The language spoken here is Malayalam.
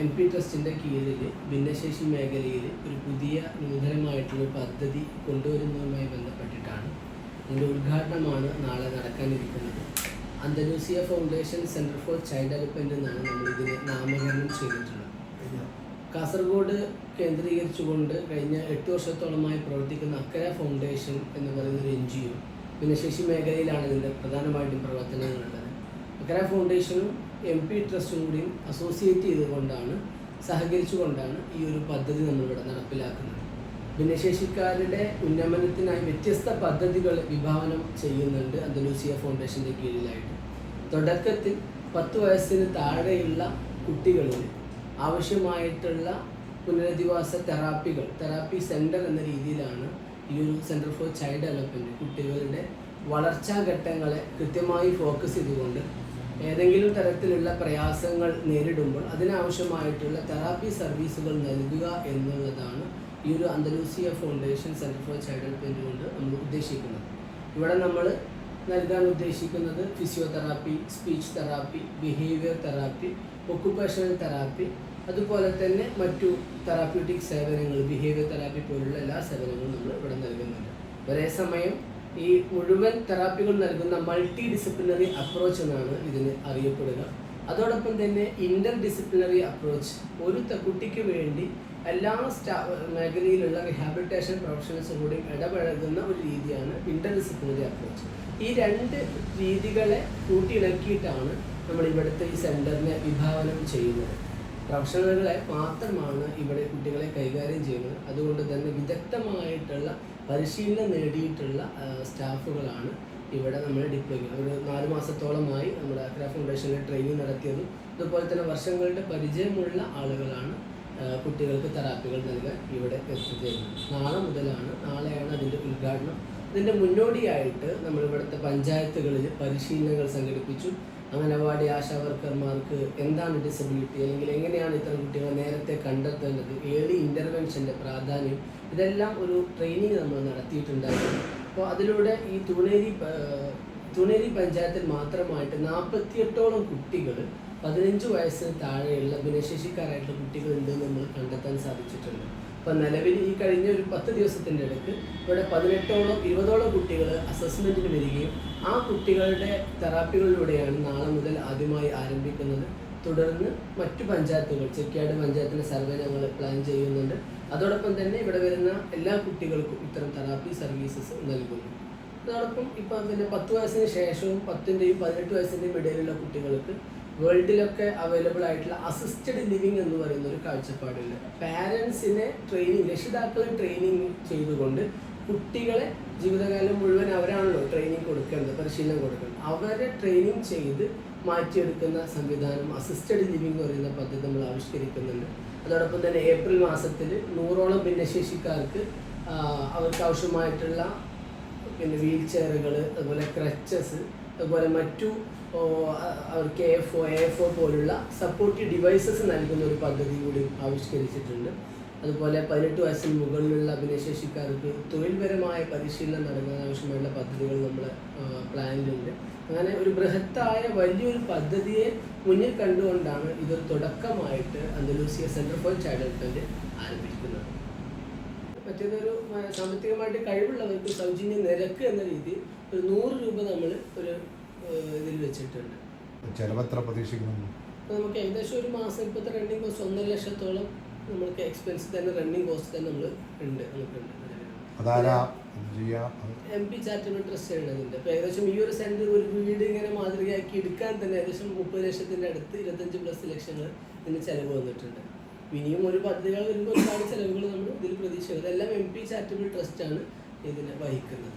എം പി ട്രസ്റ്റിന്റെ കീഴിൽ ഭിന്നശേഷി മേഖലയിൽ ഒരു പുതിയ നൂതനമായിട്ടുള്ള പദ്ധതി കൊണ്ടുവരുന്നതുമായി ബന്ധപ്പെട്ടിട്ടാണ് അതിന്റെ ഉദ്ഘാടനമാണ് നാളെ നടക്കാനിരിക്കുന്നത്. Andalusia foundation centre for child development എന്നാണ് നമ്മൾ ഇതിന് നാമകരണം ചെയ്തിട്ടുള്ളത്. കാസർഗോഡ് കേന്ദ്രീകരിച്ചുകൊണ്ട് കഴിഞ്ഞ എട്ട് വർഷത്തോളമായി പ്രവർത്തിക്കുന്ന അക്കര ഫൗണ്ടേഷൻ എന്ന് പറയുന്ന ഒരു എൻ ജി ഒ ഭിന്നശേഷി മേഖലയിലാണ് ഇതിന്റെ പ്രധാനമായിട്ടും പ്രവർത്തനങ്ങളുള്ളത്. അക്കര ഫൗണ്ടേഷനും എം പി ട്രസ്റ്റും കൂടിയും അസോസിയേറ്റ് ചെയ്തുകൊണ്ടാണ് സഹകരിച്ചുകൊണ്ടാണ് ഈ ഒരു പദ്ധതി നമ്മളിവിടെ നടപ്പിലാക്കുന്നത്. ഭിന്നശേഷിക്കാരുടെ ഉന്നമനത്തിനായി വ്യത്യസ്ത പദ്ധതികൾ വിഭാവനം ചെയ്യുന്നുണ്ട് അന്തലൂസിയ ഫൗണ്ടേഷന്റെ കീഴിലായിട്ട്. തുടക്കത്തിൽ പത്ത് വയസ്സിന് താഴെയുള്ള കുട്ടികളിൽ ആവശ്യമായിട്ടുള്ള പുനരധിവാസ തെറാപ്പികൾ തെറാപ്പി സെന്റർ എന്ന രീതിയിലാണ് ഈ ഒരു സെന്റർ ഫോർ ചൈൽഡ് ഡെവലപ്മെന്റ് കുട്ടികളുടെ വളർച്ചാ ഘട്ടങ്ങളെ കൃത്യമായി ഫോക്കസ് ചെയ്തുകൊണ്ട് ഏതെങ്കിലും തരത്തിലുള്ള പ്രയാസങ്ങൾ നേരിടുമ്പോൾ അതിനാവശ്യമായിട്ടുള്ള തെറാപ്പി സർവീസുകൾ നൽകുക എന്നുള്ളതാണ് ഈ ഒരു Andalusia foundation centre for child health കൊണ്ട് നമ്മൾ ഉദ്ദേശിക്കുന്നത്. ഇവിടെ നമ്മൾ നൽകാൻ ഉദ്ദേശിക്കുന്നത് physiotherapy speech therapy behaviour therapy occupational therapy അതുപോലെ തന്നെ മറ്റു തെറാപ്യൂട്ടിക് സേവനങ്ങൾ ബിഹേവിയർ തെറാപ്പി പോലുള്ള എല്ലാ സേവനങ്ങളും നമ്മൾ ഇവിടെ നൽകുന്നുണ്ട്. ഒരേ സമയം ഈ മുഴുവൻ തെറാപ്പികൾ നൽകുന്ന മൾട്ടി ഡിസിപ്ലിനറി അപ്രോച്ച് എന്നാണ് ഇതിന് അറിയപ്പെടുക. അതോടൊപ്പം തന്നെ ഇന്റർ ഡിസിപ്ലിനറി അപ്രോച്ച് ഒരു കുട്ടിക്ക് വേണ്ടി എല്ലാ സ്റ്റാ മേഖലയിലുള്ള റിഹാബിലിറ്റേഷൻ പ്രൊഫഷണൽസും കൂടി ഇടപഴകുന്ന ഒരു രീതിയാണ് ഇന്റർ ഡിസിപ്ലിനറി അപ്രോച്ച് ഈ രണ്ട് രീതികളെ കൂട്ടിയിണക്കിയിട്ടാണ് നമ്മൾ ഇവിടുത്തെ ഈ സെന്ററിനെ വിഭാവനം ചെയ്യുന്നത്. പ്രൊഫഷണലുകളെ മാത്രമാണ് ഇവിടെ കുട്ടികളെ കൈകാര്യം ചെയ്യുന്നത്. അതുകൊണ്ട് തന്നെ വിദഗ്ധമായിട്ടുള്ള പരിശീലനം നേടിയിട്ടുള്ള സ്റ്റാഫുകളാണ് ഇവിടെ നമ്മൾ ഡിപ്ലോയ് ചെയ്യുന്നത്. ഒരു നാല് മാസത്തോളമായി നമ്മുടെ അക്ര ഫൗണ്ടേഷനിൽ ട്രെയിനിങ് നടത്തിയതും അതുപോലെ തന്നെ വർഷങ്ങളുടെ പരിചയമുള്ള ആളുകളാണ് കുട്ടികൾക്ക് തെറാപ്പികൾ നൽകാൻ ഇവിടെ എത്തിച്ചേരുന്നത്. നാളെ മുതലാണ് നാളെയാണ് അതിന്റെ ഉദ്ഘാടനം. ഇതിന്റെ മുന്നോടിയായിട്ട് നമ്മൾ ഇവിടുത്തെ പഞ്ചായത്തുകളിൽ പരിശീലനങ്ങൾ സംഘടിപ്പിച്ചു. അംഗനവാടി ആശാ വർക്കർമാർക്ക് എന്താണ് ഡിസബിലിറ്റി അല്ലെങ്കിൽ എങ്ങനെയാണ് ഇത്തരം കുട്ടികളെ നേരത്തെ കണ്ടെത്തേണ്ടത് ഏർലി ഇന്റർവെൻഷന്റെ പ്രാധാന്യം ഇതെല്ലാം ഒരു ട്രെയിനിങ് നമ്മൾ നടത്തിയിട്ടുണ്ടായിരുന്നു. അപ്പോൾ അതിലൂടെ ഈ തുണേരി തുണേരി പഞ്ചായത്തിൽ മാത്രമായിട്ട് നാൽപ്പത്തിയെട്ടോളം കുട്ടികൾ പതിനഞ്ച് വയസ്സിന് താഴെയുള്ള ഭിന്നശേഷിക്കാരായിട്ടുള്ള കുട്ടികളുണ്ട് എന്ന് നമ്മൾ കണ്ടെത്താൻ സാധിച്ചിട്ടുണ്ട്. അപ്പോൾ നിലവിൽ ഈ കഴിഞ്ഞ ഒരു പത്ത് ദിവസത്തിന്റെ ഇടയ്ക്ക് ഇവിടെ പതിനെട്ടോളം ഇരുപതോളം കുട്ടികൾ അസസ്മെന്റിന് വരികയും ആ കുട്ടികളുടെ തെറാപ്പികളിലൂടെയാണ് നാളെ മുതൽ ആദ്യമായി ആരംഭിക്കുന്നത്. തുടർന്ന് മറ്റു പഞ്ചായത്തുകൾ ചെക്കിയാട് പഞ്ചായത്തിന്റെ സർവേ ഞങ്ങൾ പ്ലാൻ ചെയ്യുന്നുണ്ട്. അതോടൊപ്പം തന്നെ ഇവിടെ വരുന്ന എല്ലാ കുട്ടികൾക്കും ഇത്തരം തെറാപ്പി സർവീസസ് നൽകുന്നു. അതോടൊപ്പം ഇപ്പം പിന്നെ പത്ത് വയസ്സിന് ശേഷവും പത്തിന്റെയും പതിനെട്ട് വയസ്സിന്റെയും ഇടയിലുള്ള കുട്ടികൾക്ക് വേൾഡിലൊക്കെ അവൈലബിൾ ആയിട്ടുള്ള അസിസ്റ്റഡ് ലിവിങ് എന്ന് പറയുന്ന ഒരു കാഴ്ചപ്പാടുണ്ട്. പാരൻസിനെ ട്രെയിനിങ് രക്ഷിതാക്കളെ ട്രെയിനിങ് ചെയ്തുകൊണ്ട് കുട്ടികളെ ജീവിതകാലം മുഴുവൻ അവരാണല്ലോ ട്രെയിനിങ് കൊടുക്കേണ്ടത് പരിശീലനം കൊടുക്കേണ്ടത്. അവരെ ട്രെയിനിങ് ചെയ്ത് മാറ്റിയെടുക്കുന്ന സംവിധാനം അസിസ്റ്റഡ് ലിവിങ് എന്ന് പറയുന്ന പദ്ധതി നമ്മൾ ആവിഷ്കരിക്കുന്നുണ്ട്. അതോടൊപ്പം തന്നെ ഏപ്രിൽ മാസത്തിൽ നൂറോളം ഭിന്നശേഷിക്കാർക്ക് അവർക്ക് ആവശ്യമായിട്ടുള്ള പിന്നെ വീൽ ചെയറുകൾ അതുപോലെ ക്രച്ചസ് അതുപോലെ മറ്റു അവർക്ക് A F O A F O പോലുള്ള സപ്പോർട്ടീവ് ഡിവൈസസ് നൽകുന്ന ഒരു പദ്ധതി കൂടി ആവിഷ്കരിച്ചിട്ടുണ്ട്. അതുപോലെ പതിനെട്ട് വയസ്സിന് മുകളിലുള്ള ഭിന്നശേഷിക്കാർക്ക് തൊഴിൽപരമായ പരിശീലനം നൽകാൻ ആവശ്യമായുള്ള പദ്ധതികൾ നമ്മൾ പ്ലാനിലുണ്ട് അങ്ങനെ ഒരു ബൃഹത്തായ വലിയൊരു പദ്ധതിയെ മുന്നിൽ കണ്ടുകൊണ്ടാണ് ഇതൊരു തുടക്കമായിട്ട് Andalusia centre for child development ആരംഭിക്കുന്നത്. മറ്റേതൊരു സാമ്പത്തികമായിട്ട് കഴിവുള്ളവർക്ക് സൗജന്യ നിരക്ക് എന്ന രീതിയിൽ ഒരു നൂറ് രൂപ നമ്മൾ ഒരു ഇതിൽ വെച്ചിട്ടുണ്ട്. ചെലവെത്ര പ്രതീക്ഷിക്കുന്നു? നമുക്ക് ഏകദേശം ഒരു മാസം ഇപ്പോഴത്തെ റണ്ണിങ് കോസ്റ്റ് ഒന്നര ലക്ഷത്തോളം നമുക്ക് എക്സ്പെൻസ് തന്നെ റണ്ണിങ് കോസ്റ്റ് തന്നെ നമ്മൾ ഉണ്ട് നമുക്കുണ്ട് എം പി ചാരിറ്റബിൾ ട്രസ്റ്റ് ആണ് അതിന്റെ അപ്പോൾ ഏകദേശം ഈ ഒരു സെന്റർ ഒരു വീട് ഇങ്ങനെ മാതൃകയാക്കി എടുക്കാൻ തന്നെ ഏകദേശം മുപ്പത് ലക്ഷത്തിന്റെ അടുത്ത് ഇരുപത്തഞ്ച് പ്ലസ് ലക്ഷങ്ങൾ ഇതിന് ചിലവ് വന്നിട്ടുണ്ട്. ഇനിയും ഒരു പദ്ധതികൾ വരുമ്പോൾ ഒരുപാട് ചിലവുകൾ നമ്മൾ ഇതിൽ പ്രതീക്ഷിക്കുന്നത് എല്ലാം എം പി ചാരിറ്റബിൾ ട്രസ്റ്റാണ് ഇതിനെ വഹിക്കുന്നത്.